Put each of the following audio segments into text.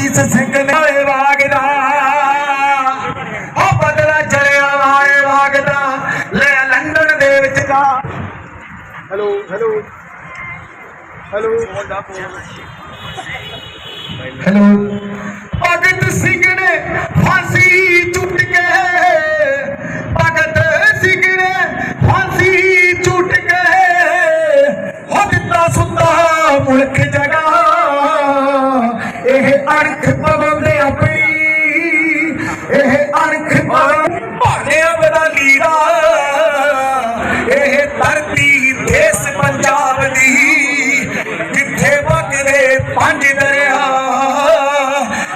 ਸਰਨਜੀਤ ਸਿੰਘ ਨੇ ਆਏ ਵਾਗਦਾ। ਉਹ ਬਦਲਾ ਚੜਿਆ ਆਏ ਵਾਗਦਾ। ਲੈ ਲੰਡਨ ਦੇ ਵਿੱਚ ਜਾ ਹੈਲੋ ਹੈਲੋ। ਹੈਲੋ। ਹੈਲੋ। ਭਾਣਿਆ ਬਦਾ ਲੀੜਾ। ਇਹ ਧਰਤੀ ਦੇਸ ਪੰਜਾਬ ਦੀ। ਜਿੱਥੇ ਵਗਦੇ ਪੰਜ ਦਰਿਆ।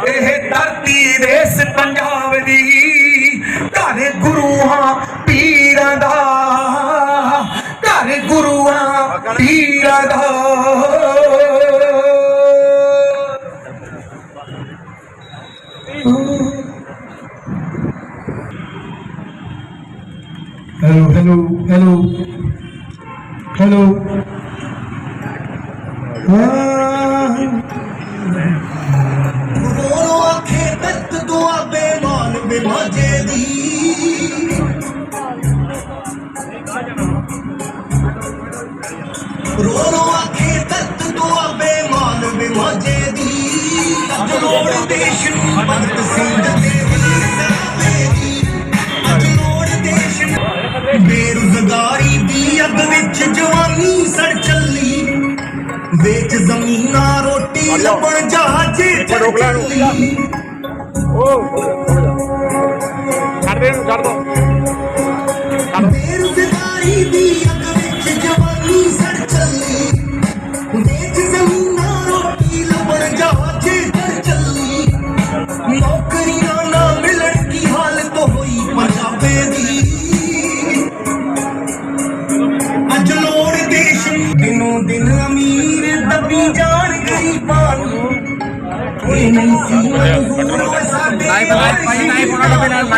ਇਹ ਧਰਤੀ ਦੇਸ ਪੰਜਾਬ ਦੀ। ਘਰ ਗੁਰੂਆਂ ਪੀਰਾਂ ਦਾ। ਘਰ ਗੁਰੂਆਂ ਪੀਰਾਂ ਦਾ। ਹੈਲੋ ਹੈਲੋ ਹੈਲੋ ਹੈਲੋ ਹਾਂ ਰੋਰੋ ਆਖੇ ਤਤ ਦੁਆ ਬੇਮਾਨ ਬਿਮਾਜੇ ਦੀ ਰੋਰੋ ਆਖੇ ਤਤ ਦੁਆ ਬੇਮਾਨ ਬਿਮਾਜੇ ਦੀ ਅੱਜ ਲੋੜ ਦੇਸ਼ ਨੂੰ ਭਗਤ ਸਿੰਘ ਦੇ जमीना रोटी लपण जहाजे ओ छोड़ दो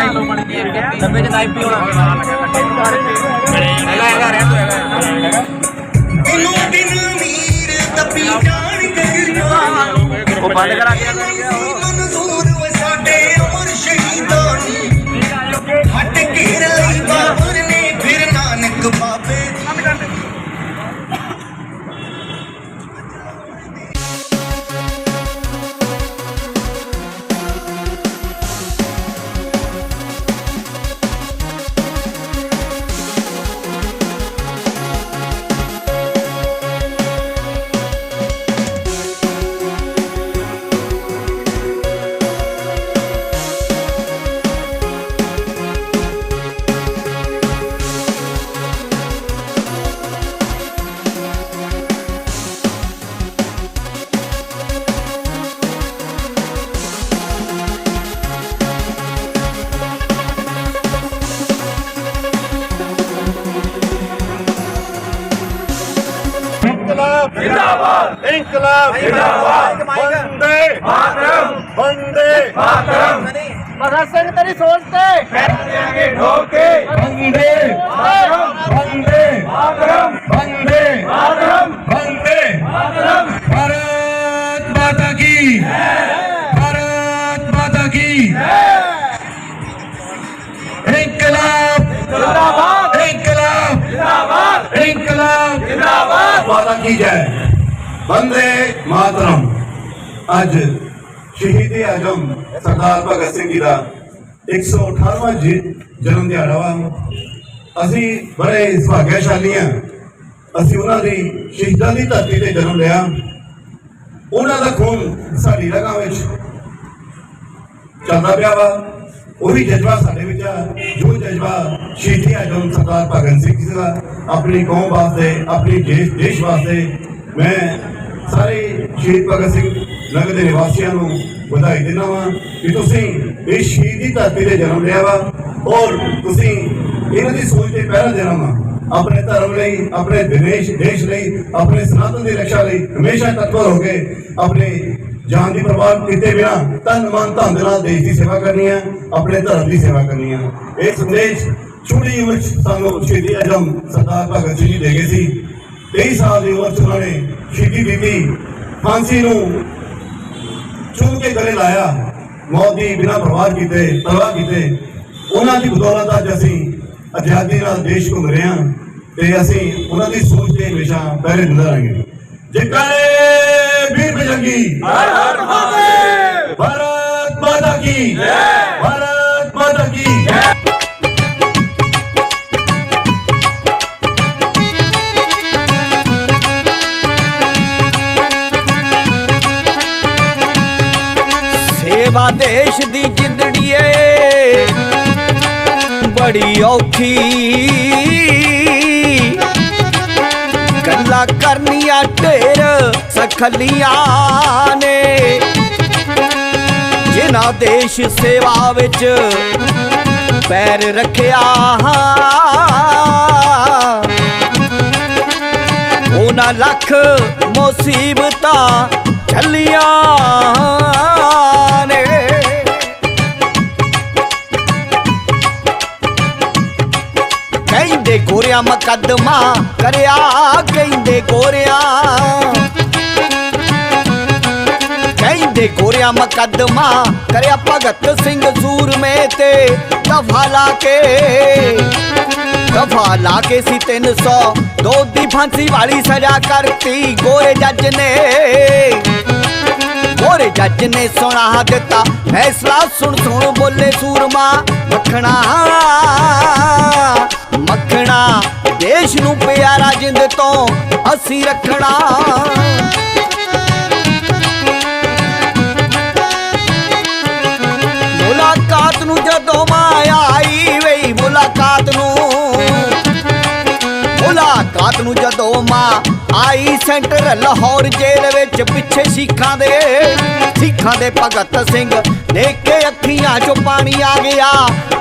ਡੱਬੇ ਚ ਨਾਈਫ ਵੀ ਹੋਣਾ। ਹੈਗਾ ਹੈਗਾ ਰਹਿ ਤੋ ਹੈਗਾ ਦਿਨੋਂ ਦਿਨ ਅਮੀਰ ਦੱਬੀ ਜਾਣ ਨੂੰ ਉਹ ਬੰਦ ਕਰਾ ਕੇ ਇਹ ਨਹੀਂ। ਜਿੰਦਾਬਾਦ ਇਨਕਲਾਬ ਜਿੰਦਾਬਾਦ ਵੰਦੇ ਮਾਤਰਮ ਵੰਦੇ ਮਾਤਰਮ ਭਗਤ ਸਿੰਘ ਤੇਰੀ ਸੋਚ ਤੇ ਦੇਾਂਗੇ ਠੋਕੇ ਵੰਦੇ ਵੰਦੇ ਮਾਤਰਮ ਵੰਦੇ ਮਾਤਰਮ ਵੰਦੇ ਮਾਤਰਮ ਭਾਰਤ ਮਾਤਾ ਕੀ ਭਾਰਤ ਮਾਤਾ ਕੀ ਜਿੰਦਾਬਾਦ ਇਨਕਲਾਬ ਜਿੰਦਾਬਾਦ ਬੰਦੇ ਮਾਤਰਮ। ਅੱਜ ਸ਼ਹੀਦ ਆਜਮ ਸਰਦਾਰ ਭਗਤ ਸਿੰਘ ਜੀ ਦਾ 118ਵਾਂ ਜੀ- ਜਨਮ ਦਿਹਾੜਾ ਵਾ। ਅਸੀਂ ਬੜੇ ਸੁਭਾਗਿਆਸ਼ਾਲੀ ਹਾਂ ਅਸੀਂ ਉਹਨਾਂ ਦੀ ਸ਼ਹੀਦਾਂ ਦੀ ਧਰਤੀ ਤੇ ਜਨਮ ਲਿਆ। ਉਹਨਾਂ ਦਾ ਖੂਨ ਸਾਡੀ ਰਗਾਂ ਵਿੱਚ ਚੱਲਦਾ ਪਿਆ ਵਾ। ਉਹੀ ਜਜ਼ਬਾ ਸਾਡੇ ਵਿੱਚ ਆ। ਜੋ ਜਜ਼ਬਾ ਸ਼ਹੀਦੀ ਆਜਮ ਸਰਦਾਰ ਭਗਤ ਸਿੰਘ ਜੀ ਦਾ। ਆਪਣੀ ਕੌਮ ਵਾਸਤੇ, ਆਪਣੀ ਦੇਸ਼ ਦੇਸ਼ ਵਾਸਤੇ ਮੈਂ ਸਾਰੇ ਸ਼ਹੀਦ ਭਗਤ ਸਿੰਘ ਨਗਰ ਦੇ ਨਿਵਾਸੀਆਂ ਨੂੰ ਵਧਾਈ ਦਿੰਦਾ ਵਾਂ ਕਿ ਤੁਸੀਂ ਇਸ ਸ਼ਹੀਦੀ ਧਰਤੀ ਤੇ ਜਨਮ ਲਿਆ ਵਾ ਔਰ ਤੁਸੀਂ ਇਹਨਾਂ ਦੀ ਸੋਚ ਤੇ ਪਹਿਰਾ ਦੇਣਾ ਵਾ। ਆਪਣੇ ਧਰਮ ਲਈ, ਆਪਣੇ ਦੇਸ਼ ਦੇਸ਼ ਲਈ, ਆਪਣੇ ਸਨਾਤਨ ਦੀ ਰੱਖਿਆ ਲਈ ਹਮੇਸ਼ਾ ਤਤਪਰ ਹੋ ਕੇ ਆਪਣੇ ਜਾਨ ਦੀ ਪਰਵਾਹ ਕੀਤੇ ਬਿਨਾ ਤਨ ਮਨ, ਧਨ ਦੇ ਨਾਲ ਦੇਸ਼ ਦੀ ਸੇਵਾ ਕਰਨੀ ਹੈ ਆਪਣੇ ਧਰਮ ਦੀ ਸੇਵਾ ਕਰਨੀ ਹੈ ਇਹ ਸੰਦੇਸ਼ ਛੋਟੀ ਉਮਰ 'ਚ ਸਾਨੂੰ ਸ਼ਹੀਦੀ ਆਜਮ ਸਰਦਾਰ ਭਗਤ ਸਿੰਘ ਜੀ ਦੇ ਗਏ ਸੀ। 23 ਸਾਲ ਦੀ ਉਮਰ 'ਚ ਉਹਨਾਂ ਨੇ ਸ਼ਹੀਦੀ ਦਿੱਤੀ ਫਾਂਸੀ ਨੂੰ ਚੁੰਮ ਕੇ ਗਲੇ ਲਾਇਆ। ਮੌਤ ਦੀ ਬਿਨਾਂ ਪਰਵਾਹ ਕੀਤੇ ਪਰਵਾਹ ਕੀਤੇ। ਉਹਨਾਂ ਦੀ ਬਦੌਲਤ ਅੱਜ ਅਸੀਂ ਆਜ਼ਾਦੀ ਨਾਲ ਦੇਸ਼ ਘੁੰਮ ਰਹੇ ਹਾਂ ਤੇ ਅਸੀਂ ਉਹਨਾਂ ਦੀ ਸੋਚ ਤੇ ਹਮੇਸ਼ਾ ਪਹਿਰੇ ਨਜ਼ਰਾਂਗੇ ਜਿਕਾਰੇ ਵੀਰ ਬਜੰਗੀ ਹਰ ਹਰ ਮਹਾਦੇਵ ਭਾਰਤ ਮਾਤਾ ਕੀ? ਜੈ! ਦੇਸ਼ ਦੀ ਜਿੰਦੜੀ ਏ। ਬੜੀ ਔਖੀ। ਗੱਲਾਂ ਕਰਨੀਆਂ ਢੇਰ ਸਖਲੀਆਂ ਨੇ। ਜਿਨ੍ਹਾਂ ਦੇਸ਼ ਸੇਵਾ ਵਿੱਚ ਪੈਰ ਰੱਖਿਆ ਉਹਨਾਂ ਲੱਖ ਮੁਸੀਬਤਾਂ ਝੱਲੀਆਂ। ਗੋਰਿਆਂ ਮੁਕੱਦਮਾ ਕਰਿਆ, ਕਹਿੰਦੇ ਗੋਰਿਆਂ। ਕਹਿੰਦੇ ਗੋਰਿਆਂ ਮੁਕੱਦਮਾ ਕਰਿਆ ਭਗਤ ਸਿੰਘ ਸੂਰਮੇ ਤੇ, ਦਫਾ ਲਾ ਕੇ। ਦਫਾ ਲਾ ਕੇ ਸੀ 300 ਦੋ ਦੀ ਫਾਂਸੀ ਵਾਲੀ ਸਜ਼ਾ ਕਰਤੀ ਗੋਰੇ ਜੱਜ ਨੇ। ਗੋਰੇ ਜੱਜ ਨੇ ਸੁਣਾ ਦਿੱਤਾ, ਫੈਸਲਾ ਸੁਣ ਸੁਣ ਬੋਲੇ ਸੂਰਮਾ ਮੱਖਣਾ ਮੱਖਣਾ ਦੇਸ਼ ਨੂੰ ਪਿਆਰਾ ਜਿੰਦ ਤੋਂ ਅਸੀਂ ਰੱਖਣਾ। ਮੁਲਾਕਾਤ ਨੂੰ ਜਦੋਂ ਮੈਂ ਆਈ ਵੇ, ਮੁਲਾਕਾਤ ਨੂੰ। ਮੁਲਾਕਾਤ ਨੂੰ ਜਦੋਂ ਮਾਂ ਆਈ ਸੈਂਟਰ ਲਾਹੌਰ ਜੇਲ੍ਹ ਵਿੱਚ, ਪਿੱਛੇ ਸਿੱਖਾਂ ਦੇ ਸਿੱਖਾਂ ਦੇ ਭਗਤ ਸਿੰਘ ਦੇਖ ਕੇ ਅੱਖੀਆਂ 'ਚੋਂ ਪਾਣੀ ਆ ਗਿਆ।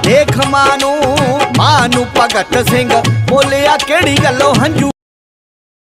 ਦੇਖ ਮਾਂ ਨੂੰ। ਨੂੰ ਭਗਤ ਸਿੰਘ ਬੋਲਿਆ ਕਿਹੜੀ ਗੱਲੋਂ ਹੰਝੂ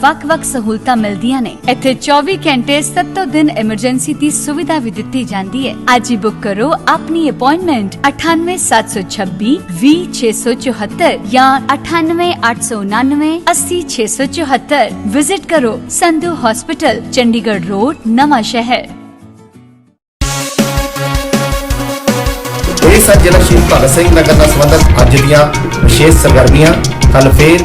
ਵੱਖ-ਵੱਖ ਸਹੂਲਤਾਂ ਮਿਲਦੀਆਂ ਨੇ ਇੱਥੇ 24 ਘੰਟੇ 7 ਦਿਨ ਐਮਰਜੈਂਸੀ ਦੀ ਸੁਵਿਧਾ ਵੀ ਦਿੱਤੀ ਜਾਂਦੀ ਹੈ ਅੱਜ ਹੀ ਬੁੱਕ ਕਰੋ ਆਪਣੀ ਅਪਾਇੰਟਮੈਂਟ 98726 20674 ਜਾਂ 98899 80674 ਵਿਜ਼ਿਟ ਕਰੋ ਸੰਧੂ ਹਸਪੀਟਲ ਚੰਡੀਗੜ੍ਹ ਰੋਡ ਨਵਾਂ ਸ਼ਹਿਰ ਇਹ ਸਨ ਜ਼ਿਲ੍ਹਾ ਸ਼ਹੀਦ ਭਗਤ ਸਿੰਘ ਨਗਰ ਨਾਲ ਸੰਬੰਧਿਤ ਅੱਜ ਦੀਆਂ ਵਿਸ਼ੇਸ਼ ਸਰਗਰਮੀਆਂ ਕੱਲ ਫੇਰ